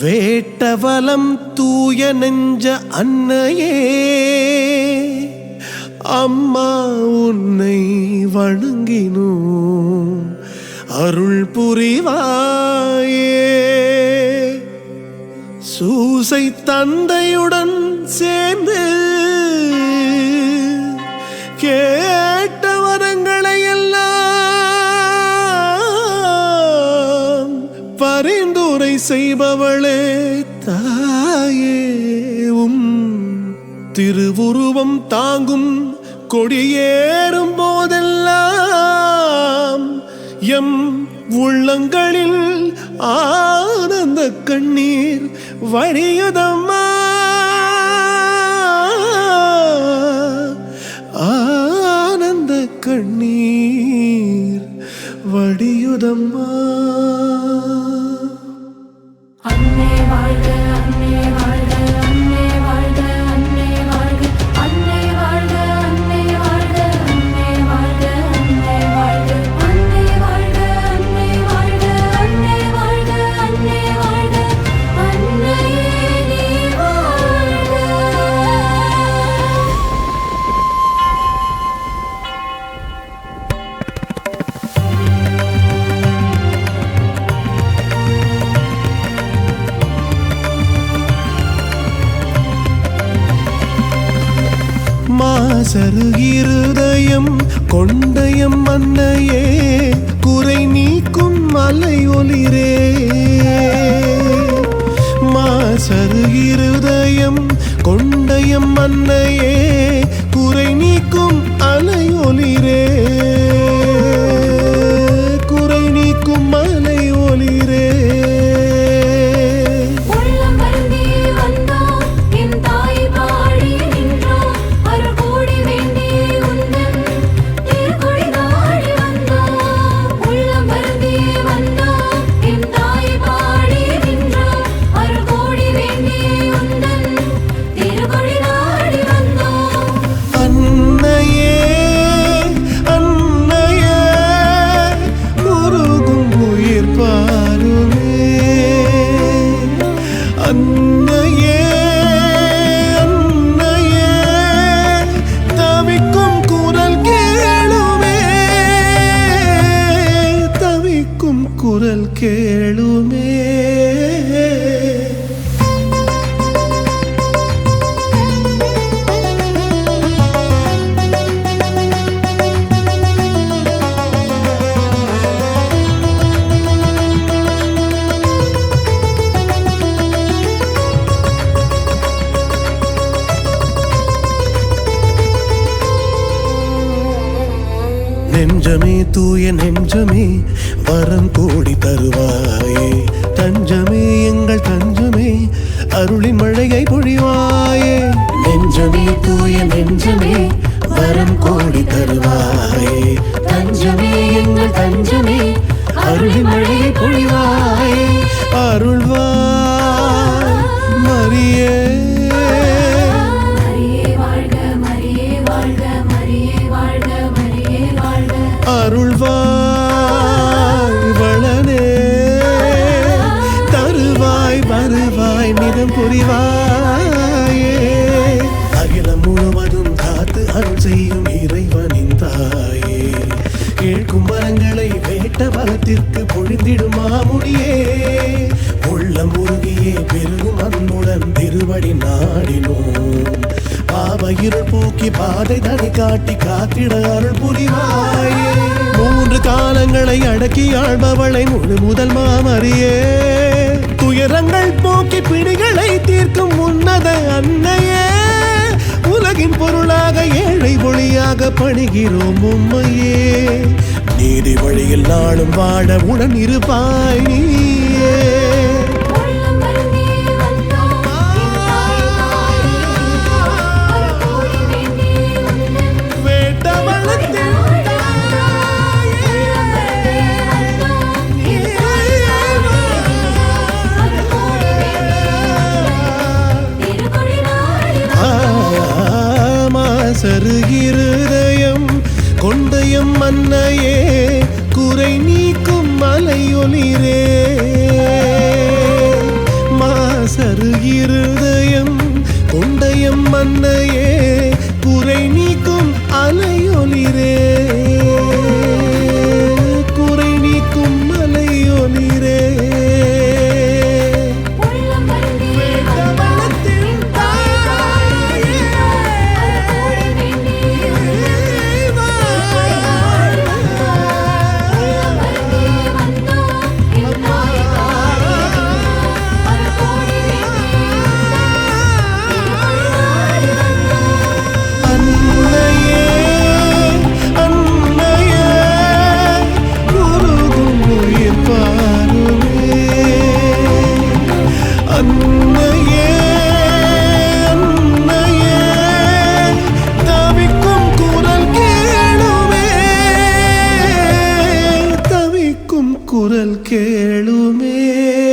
வேட்டவலம் தூய நெஞ்ச அன்னையே அம்மா உன்னை வணங்கினோ அருள் புரிவாயே. சூசை தந்தையுடன் சேர்ந்து கே பரிந்துரை செய்பவளே தாயே உம் திருவுருவம் தாங்கும் கொடியேறும் போதெல்லாம் எம் உள்ளங்களில் ஆனந்த கண்ணீர் வழியதம்மா. ஆனந்த கண்ணீர் வடியுதம்மா மாசரு கொண்டயம் மன்னையே குறை நீக்கும் மலை ஒளிரே. qué lo me நெஞ்சமே தூய நெஞ்சமே வரம் கூடி தருவாயே. தஞ்சமே எங்கள் தஞ்சமே அருளின் மழையை பொழிவாயே. நெஞ்சமே தூய நெஞ்சமே வரம் கோடி தருவாயே. தஞ்சமே எங்கள் தஞ்சமே அருளின் வருவாய் புரிவாயே. அகிலம் முழுவதும் காத்து அருள் செய்யும் இறைவனின் தாயே கேட்கும் மரங்களை வேட்ட பலத்திற்கு பொழிந்திடும் மாமுடியே உள்ளம் உருகியே பெருகும் அன்புடன் திருவடி நாடினோம். பாவ இருள் போக்கி பாதை தனி காட்டி காத்திட அருள் புரிவாயே. மூன்று காலங்களை அடக்கி ஆழ்பவளை முழு முதல் மாமரியே. துயரங்கள் போக்கி பிடிகளை தீர்க்கும் உன்னத அன்னையே. உலகின் பொருளாக ஏழை ஒளியாக பணிகிறோம் உம்மையே. நீதி வழியில் நாளும் வாழ உடன் இருப்பாய் நீ. இருதயம் கொண்டயம் மன்னையே குரல் கேளுமே.